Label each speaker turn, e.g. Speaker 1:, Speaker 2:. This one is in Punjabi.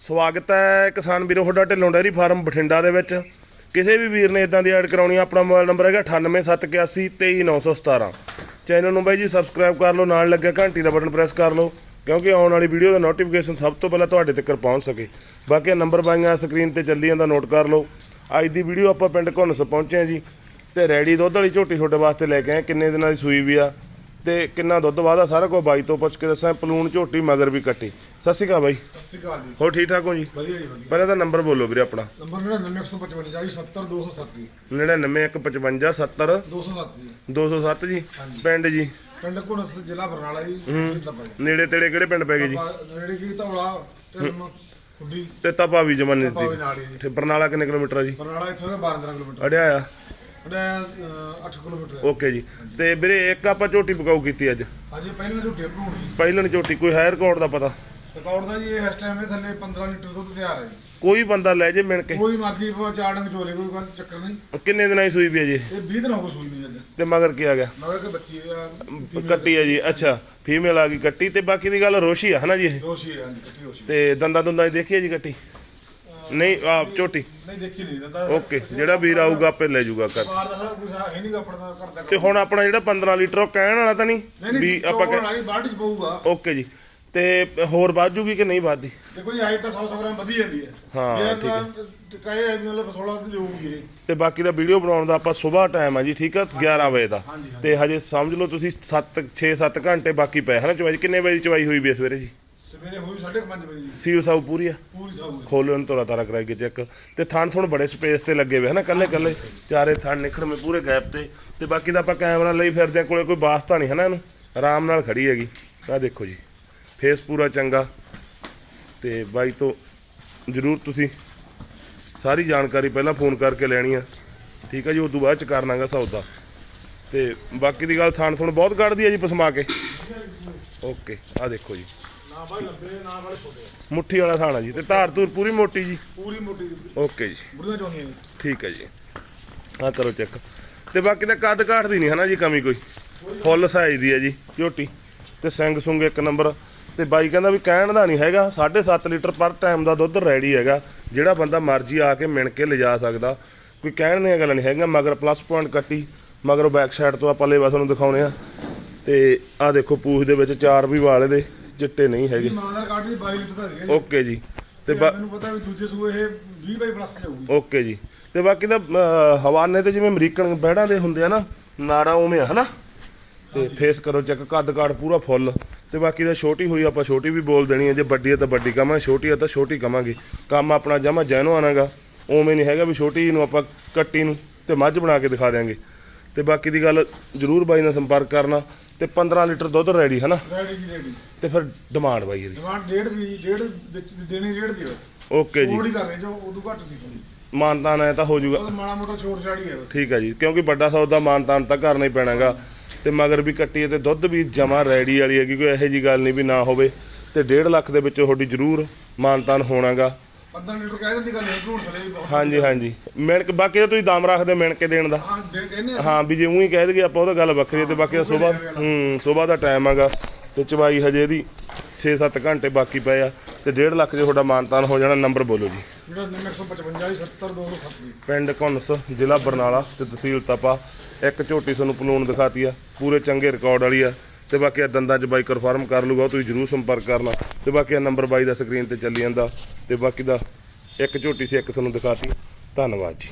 Speaker 1: ਸਵਾਗਤ ਹੈ ਕਿਸਾਨ ਵੀਰੋ ਤੁਹਾਡਾ ਢਿੱਲੋਂ ਡੈਰੀ ਫਾਰਮ ਬਠਿੰਡਾ ਦੇ ਵਿੱਚ। ਕਿਸੇ ਵੀ ਵੀਰ ਨੇ ਇਦਾਂ ਦੀ ਐਡ ਕਰਾਉਣੀ ਆ, ਆਪਣਾ ਮੋਬਾਈਲ ਨੰਬਰ ਹੈਗਾ 9871823917 ਚੈਨਲ ਨੂੰ ਬਾਈ ਜੀ ਸਬਸਕ੍ਰਾਈਬ ਕਰ ਲਓ ਨਾਲ ਲੱਗਿਆ ਘੰਟੀ ਦਾ ਬਟਨ ਪ੍ਰੈਸ ਕਰ ਲਓ ਕਿਉਂਕਿ ਆਉਣ ਵਾਲੀ ਵੀਡੀਓ ਦਾ ਨੋਟੀਫਿਕੇਸ਼ਨ ਸਭ ਤੋਂ ਪਹਿਲਾਂ ਤੁਹਾਡੇ ਤੱਕ ਪਹੁੰਚ ਸਕੇ। ਬਾਕੀ ਨੰਬਰ ਬਾਈਆਂ ਸਕਰੀਨ ਤੇ ਚੱਲੀ ਜਾਂਦਾ ਨੋਟ ਕਰ ਲਓ। ਅੱਜ ਦੀ ਵੀਡੀਓ ਆਪਾਂ ਪਿੰਡ ਘੁੰਨਸ ਪਹੁੰਚੇ ਹਾਂ ਜੀ ਤੇ ਰੈਡੀ ਦੁੱਧ ਵਾਲੀ ਝੋਟੀ ਤੁਹਾਡੇ ਵਾਸਤੇ ਲੈ ਕੇ ਆਏ ਕਿੰਨੇ ਦਿਨਾਂ ਦੀ ਸੂਈ ਵੀ ਆ। ਤੇ ਕਿੰਨਾ ਦੁੱਧ ਵਾਦਾ ਸਾਰਾ ਕੁਝ ਬਾਈ ਤੋਂ ਪੁੱਛ ਕੇ ਦੱਸਾਂ ਪਲੂਣ ਝੋਟੀ ਮਗਰ ਵੀ ਕੱਟੀ। ਸਤਿ ਸ਼੍ਰੀ ਅਕਾਲ ਬਾਈ।
Speaker 2: ਸਤਿ ਸ਼੍ਰੀ ਅਕਾਲ ਜੀ।
Speaker 1: ਹੋਰ ਠੀਕ ਠਾਕ ਹੋ ਜੀ?
Speaker 2: ਵਧੀਆ ਜੀ ਵਧੀਆ।
Speaker 1: ਪਹਿਲਾਂ ਤਾਂ ਨੰਬਰ ਬੋਲੋ ਵੀਰੇ ਆਪਣਾ।
Speaker 2: ਨੰਬਰ 99155 ਜੀ 70207 ਜੀ।
Speaker 1: 99155 70
Speaker 2: 207 ਜੀ।
Speaker 1: 207 ਜੀ।
Speaker 2: ਹਾਂਜੀ।
Speaker 1: ਪਿੰਡ ਜੀ?
Speaker 2: ਪਿੰਡ ਕੋਨਸ ਜ਼ਿਲ੍ਹਾ ਬਰਨਾਲਾ ਜੀ
Speaker 1: ਹੂੰ। ਨੇੜੇ ਤੇੜੇ ਕਿਹੜੇ ਪਿੰਡ ਪੈ ਗਏ ਜੀ?
Speaker 2: ਰੇੜੀ ਕੀ ਧੌਲਾ ਖੁੱਡੀ।
Speaker 1: ਤੇ ਤਪਾ ਵੀ ਜਮਨ
Speaker 2: ਪਾਵੇ
Speaker 1: ਨਜ਼ਦੀਕ
Speaker 2: ਨਾਲ ਹੀ। ਜੀ
Speaker 1: ਤੇ ਬਰਨਾਲਾ ਕਿੰਨੇ ਕਿਲੋਮੀਟਰ ਆ ਜੀ?
Speaker 2: ਬਰਨਾਲਾ ਇੱਥੋਂ ਦਾ 12 ਕਿਲੋਮੀਟਰ।
Speaker 1: ਅੜਿਆ ਆ।
Speaker 2: ਉਹਦਾ 8 ਕਿਲੋਮੀਟਰ ਹੈ।
Speaker 1: ਓਕੇ ਜੀ। ਤੇ ਵੀਰੇ ਇੱਕ ਆਪਾਂ ਝੋਟੀ ਪਕਾਉ ਕੀਤੀ ਅੱਜ?
Speaker 2: ਹਾਂਜੀ ਪਹਿਲਾਂ ਝੂਠੇ ਭਰੂਣ ਜੀ।
Speaker 1: ਪਹਿਲਣ ਝੋਟੀ ਕੋਈ ਹਾਇਰ ਰਿਕਾਰਡ ਦਾ ਪਤਾ?
Speaker 2: ਰਿਕਾਰਡ ਦਾ ਜੀ ਇਸ ਟਾਈਮ ਇਹ ਥੱਲੇ 15 ਲੀਟਰ ਦੁੱਧ ਤਿਆਰ ਹੈ ਜੀ।
Speaker 1: ਕੋਈ ਬੰਦਾ ਲੈ ਜੇ ਮਿਣ ਕੇ।
Speaker 2: ਕੋਈ ਮਰਜ਼ੀ ਪਵਾ ਚਾਰ ਡੰਗ ਚੋਲੇ ਕੋਈ ਗੱਲ ਚੱਕਰ ਨਹੀਂ।
Speaker 1: ਕਿੰਨੇ ਦਿਨਾਂ ਦੀ ਸੂਈ ਹੈ ਜੀ?
Speaker 2: ਇਹ 20 ਦਿਨ ਹੋ ਗਏ ਸੂਈ ਨਹੀਂ ਅੱਜ
Speaker 1: ਤੇ ਮਗਰ ਕੀ ਆ ਗਿਆ?
Speaker 2: ਮਗਰ ਕਿ ਬੱਚੀ ਆ
Speaker 1: ਕੱਟੀ ਹੈ ਜੀ ਅੱਛਾ। ਫੀਮੇਲ ਆ ਗਈ ਕੱਟੀ। ਤੇ ਬਾਕੀ ਦੀ ਗੱਲ ਰੋਸ਼ੀ ਆ ਹਨਾ ਜੀ ਇਹ?
Speaker 2: ਰੋਸ਼ੀ ਹਾਂਜੀ ਕੱਟੀ ਰੋਸ਼ੀ।
Speaker 1: ਤੇ ਦੰਦਾਂ ਦੁੰਦਾਂ ਦੀ ਦੇਖੀ ਹੈ ਜੀ ਕੱਟੀ? ਨਹੀਂ ਆ ਝੋਟੀ।
Speaker 2: ਨਹੀਂ ਦੇਖੀ ਨਹੀਂ ਦਿੰਦਾ
Speaker 1: ਓਕੇ ਜਿਹੜਾ ਵੀਰ ਆਊਗਾ ਆਪੇ ਲੈ ਜਾਊਗਾ ਕਰ
Speaker 2: ਬਾਹਰ ਦਾ ਸਰ ਕੁਝ ਹੈ ਨਹੀਂ ਆਪਣਾ ਕਰਦਾ
Speaker 1: ਤੇ ਹੁਣ ਆਪਣਾ ਜਿਹੜਾ 15 ਲੀਟਰ ਉਹ ਕਹਿਣ ਵਾਲਾ ਤਾਂ ਨਹੀਂ? ਵੀ ਆਪਾਂ
Speaker 2: ਆਪਾਂ ਲਾਈ ਬਾਲਟੀ ਚ ਪਊਗਾ।
Speaker 1: ਓਕੇ ਜੀ। ਤੇ ਹੋਰ ਵੱਧ ਜੂਗੀ ਕਿ ਨਹੀਂ ਵੱਧਦੀ?
Speaker 2: ਦੇਖੋ ਜੀ ਆਈ ਤਾਂ 100 ਗ੍ਰਾਮ ਵਧੀ ਜਾਂਦੀ ਹੈ।
Speaker 1: ਹਾਂ,
Speaker 2: ਮੇਰਾ
Speaker 1: ਠੀਕ ਹੈ।
Speaker 2: ਤਾਂ ਕਹੇ ਮਤਲਬ 16 ਦੀ ਇਹ।
Speaker 1: ਤੇ ਬਾਕੀ ਦਾ ਵੀਡੀਓ ਬਣਾਉਣ ਦਾ ਆਪਾਂ ਸਵੇਰ ਟਾਈਮ ਆ ਜੀ ਠੀਕ ਆ? 11 ਵਜੇ ਦਾ। ਤੇ ਹਜੇ ਸਮਝ ਲਓ ਤੁਸੀਂ 7 6 7 ਘੰਟੇ ਬਾਕੀ ਪਏ। ਹਨਾ ਚਵਾਈ ਕਿੰਨੇ ਵਜੇ ਚਵਾਈ ਹੋਈ ਵੀ ਸਵੇਰੇ ਜੀ?
Speaker 2: ਸਵੇਰੇ ਹੋਈ 5:30 ਵਜੇ ਜੀ।
Speaker 1: ਸੀਲ ਸਾਊ ਪੂਰੀ ਆ?
Speaker 2: ਪੂਰੀ ਸਾਊ
Speaker 1: ਖੋਲੋ ਇਹਨੂੰ ਤੋਰਾ ਤਾਰਾ ਕਰਾਈ ਕੇ ਚੈੱਕ। ਤੇ ਥਣ ਥਣ ਬੜੇ ਸਪੇਸ ਤੇ ਲੱਗੇ ਹੋਏ ਹਨਾ? ਕੱਲੇ ਕੱਲੇ। ਚਾਰੇ ਥਣ ਨਿਖੜਵੇਂ ਪੂਰੇ ਗੈਪ ਤੇ। ਤੇ ਬਾਕੀ ਦਾ ਆਪਾਂ ਕੈਮਰਾ ਲਈ ਫਿਰਦੇ ਆ ਕੋਲੇ ਕੋਈ ਵਾਸਤਾ ਨਹੀਂ ਹਨਾ ਇਹਨੂੰ? ਆਰਾਮ ਨਾਲ ਖੜੀ ਹੈਗੀ। ਆਹ ਦੇਖੋ ਜੀ। ਫੇਸ ਪੂਰਾ ਚੰਗਾ। ਤੇ ਬਾਈ ਤੋਂ ਜਰੂਰ ਤੁਸੀਂ ਸਾਰੀ ਜਾਣਕਾਰੀ ਪਹਿਲਾਂ ਫੋਨ ਕਰਕੇ ਲੈਣੀ ਆ। ਠੀਕ ਆ ਜੀ ਉਸ ਤੋਂ ਬਾਅਦ ਚ ਕਰਨਾਗਾ ਸੌਦਾ ਤੇ ਬਾਕੀ ਦੀ ਗੱਲ ਥਣ ਥਣ ਬਹੁਤ ਕੱਢਦੀ ਆ ਜੀ ਪਸਮਾ ਕੇ। ਓਕੇ ਆਹ ਦੇਖੋ ਜੀ।
Speaker 2: ਬਾਈ ਲੰਬੇ ਵਾਲੇ
Speaker 1: ਮੁੱਠੀ ਵਾਲਾ ਥਾਣਾ ਜੀ ਤੇ ਧਾਰ ਧੂਰ ਪੂਰੀ ਮੋਟੀ ਜੀ?
Speaker 2: ਪੂਰੀ ਮੋਟੀ
Speaker 1: ਓਕੇ ਜੀ।
Speaker 2: ਬੁੜੀਆਂ ਚੋਣੀਆਂ ਜੀ।
Speaker 1: ਠੀਕ ਹੈ ਜੀ। ਆ ਕਰੋ ਚੈੱਕ। ਤੇ ਬਾਕੀ ਦਾ ਕੱਦ ਕਾਠ ਦੀ ਨਹੀਂ ਹਨਾ ਜੀ ਕਮੀ ਕੋਈ? ਫੁੱਲ ਸਾਈਜ਼ ਦੀ ਹੈ ਜੀ ਝੋਟੀ। ਤੇ ਸਿੰਘ ਸੁੰਗ ਇੱਕ ਨੰਬਰ ਤੇ ਬਾਈ ਕਹਿੰਦਾ ਵੀ ਕਹਿਣ ਦਾ ਨਹੀਂ ਹੈਗਾ 7.5 ਲੀਟਰ ਪਰ ਟਾਈਮ ਦਾ ਦੁੱਧ ਰੈਡੀ ਹੈਗਾ ਜਿਹੜਾ ਬੰਦਾ ਮਰਜ਼ੀ ਆ ਕੇ ਮਿਣ ਕੇ ਲਿਜਾ ਸਕਦਾ। ਕੋਈ ਕਹਿਣ ਦੀਆਂ ਗੱਲਾਂ ਨਹੀਂ ਹੈਗੀਆਂ ਮਗਰ ਪਲੱਸ ਪੁਆਇੰਟ ਕੱਟੀ ਮਗਰ ਬੈਕ ਸਾਈਡ ਤੋਂ ਆਪਾਂ ਲੇਵਾ ਤੁਹਾਨੂੰ ਦਿਖਾਉਣੇ ਆ। ਤੇ ਆ ਦੇਖੋ ਪੂਛ ਦੇ ਵਿੱਚ ਚਾਰ ਵੀ ਵਾਲੇ ਦੇ ਚਿੱਟੇ ਨਹੀਂ ਹੈਗੇ।
Speaker 2: ਇਹ ਮਾਦਰ ਕਾਰਡ ਦੀ 22 ਲੀਟਰ ਦਾ ਸੀਗਾ
Speaker 1: ਓਕੇ ਜੀ। ਤੇ
Speaker 2: ਤੇ
Speaker 1: ਬਾ-
Speaker 2: ਮੈਨੂੰ ਪਤਾ ਵੀ ਦੂਜੇ ਸੂਏ ਇਹ 20 ਬਾਈ ਪਲੱਸ ਜਾਊਗੀ
Speaker 1: ਓਕੇ ਜੀ। ਤੇ ਬਾਕੀ ਦਾ ਹਵਾਨੇ ਤੇ ਜਿਵੇਂ ਅਮਰੀਕਨ ਬਹਿੜਾਂ ਦੇ ਹੁੰਦੇ ਆ ਨਾ ਨਾੜਾ ਉਵੇਂ ਆ ਹਨਾ? ਤੇ ਫੇਸ ਕਰੋ ਚੈੱਕ ਕੱਦ ਕਾਠ ਪੂਰਾ ਫੁੱਲ ਤੇ ਬਾਕੀ ਦਾ ਛੋਟੀ ਹੋਈ ਆਪਾਂ ਛੋਟੀ ਵੀ ਬੋਲ ਦੇਣੀ ਹੈ ਜੇ ਵੱਡੀ ਹੈ ਤਾਂ ਵੱਡੀ ਕਵਾਂ ਛੋਟੀ ਹੈ ਤਾਂ ਛੋਟੀ ਕਵਾਂਗੇ ਕੰਮ ਆਪਣਾ ਜਮਾ ਜੈਨੋ ਆਣਾਗਾ ਉਵੇਂ ਨਹੀਂ ਹੈਗਾ ਵੀ ਛੋਟੀ ਨੂੰ ਆਪਾਂ ਕੱਟੀ ਨੂੰ ਤੇ ਮੱਝ ਬਣਾ ਕੇ ਦਿਖਾ ਦਿਆਂਗੇ। ਤੇ ਬਾਕੀ ਦੀ ਗੱਲ ਜਰੂਰ ਬਾਈ ਨਾਲ ਸੰਪਰਕ ਕਰਨਾ ਤੇ 15 ਲੀਟਰ ਦੁੱਧ ਰੈਡੀ ਹਨਾ
Speaker 2: ਰੈਡੀ ਜੀ ਰੈਡੀ
Speaker 1: ਤੇ ਫਿਰ ਡਿਮਾਂਡ ਬਾਈ ਇਹਦੀ।
Speaker 2: ਡਿਮਾਂਡ ਡੇਢ ਦੀ ਡੇਢ ਵਿੱਚ ਦੇਣੀ ਡੇਢ ਦੀ ਬਸ।
Speaker 1: ਓਕੇ ਜੀ।
Speaker 2: ਥੋੜੀ ਕਰ ਰਹੇ ਜੋ ਉਦੋਂ ਘੱਟ ਦੀ ਥੋੜੀ
Speaker 1: ਮਾਨਤਾਨ ਐ ਤਾਂ ਹੋ ਜਾਊਗਾ।
Speaker 2: ਉਹ ਮਾੜਾ ਮੋਟਾ ਛੋਟ ਛਾੜੀ ਹੈ ਬਸ।
Speaker 1: ਠੀਕ ਹੈ ਜੀ ਕਿਉਂਕਿ ਵੱਡਾ ਸੌਦਾ ਮਾਨਤਾਨ ਤਾਂ ਕਰਨਾ ਹੀ ਪੈਣਾਗਾ। ਤੇ ਮਗਰ ਵੀ ਕੱਟੀ ਤੇ ਦੁੱਧ ਵੀ ਜਮਾ ਰੈਡੀ ਵਾਲੀ ਹੈਗੀ ਕੋਈ ਇਹੋ ਜੀ ਗੱਲ ਨਹੀਂ ਵੀ ਨਾ ਹੋਵੇ। ਤੇ 1.5 ਲੱਖ ਦੇ ਵਿੱਚ ਤੁਹਾਡੀ ਜ਼ਰੂਰ ਮਾਨਤਾਨ ਹੋਣਾਗਾ।
Speaker 2: 15 ਲੀਟਰ ਕਹਿ ਦਿੰਦੀ ਗੱਲ ਹੈ ਝੂਠ ਥਲੇ ਵੀ ਬਹੁਤ
Speaker 1: ਹਾਂਜੀ ਹਾਂਜੀ। ਮਿਣ ਕੇ ਬਾਕੀ ਤਾਂ ਤੁਸੀਂ ਦਮ ਰੱਖਦੇ ਮਿਣ ਕੇ ਦੇਣ ਦਾ।
Speaker 2: ਹਾਂ ਦੇ ਕਹਿੰਦੇ ਆ।
Speaker 1: ਹਾਂ ਵੀ ਜੇ ਉਹੀ ਕਹਿ ਦਈਏ ਆਪਾਂ ਉਹ ਤਾਂ ਗੱਲ ਵੱਖਰੀ ਹੈ ਤੇ ਬਾਕੀ ਦਾ ਸਵੇਰ ਹੂੰ ਸਵੇਰ ਦਾ ਟਾਈਮ ਹੈਗਾ ਤੇ ਚਵਾਈ ਹਜੇ ਇਹਦੀ 6-7 ਘੰਟੇ ਬਾਕੀ ਪਏ ਆ ਤੇ 1.5 ਲੱਖ ਜੇ ਤੁਹਾਡਾ ਮਾਨਤਾਨ ਹੋ ਜਾਣਾ ਨੰਬਰ ਬੋਲੋ ਜੀ।
Speaker 2: ਜਿਹੜਾ 955 70 207
Speaker 1: ਪਿੰਡ ਘੁੰਨਸ ਜ਼ਿਲ੍ਹਾ ਬਰਨਾਲਾ ਤੇ ਤਹਿਸੀਲ ਤਪਾ। ਇੱਕ ਝੋਟੀ ਤੁਹਾਨੂੰ ਪਲੂਣ ਦਿਖਾਤੀ ਆ ਪੂਰੇ ਚੰਗੇ ਰਿਕਾਰਡ ਵਾਲੀ ਆ। ਤੇ ਬਾਕੀ ਆ ਦੰਦਾਂ 'ਚ ਬਾਈ ਕਨਫਰਮ ਕਰ ਲੂਗਾ ਤੁਸੀਂ ਜਰੂਰ ਸੰਪਰਕ ਕਰਨਾ। ਤੇ ਬਾਕੀ ਆ ਨੰਬਰ ਬਾਈ ਦਾ ਸਕਰੀਨ ਤੇ ਚੱਲੀ ਜਾਂਦਾ। ਤੇ ਬਾਕੀ ਦਾ ਇੱਕ ਝੋਟੀ ਸੀ, ਇੱਕ ਤੁਹਾਨੂੰ ਦਿਖਾਤੀ। ਧੰਨਵਾਦ ਜੀ।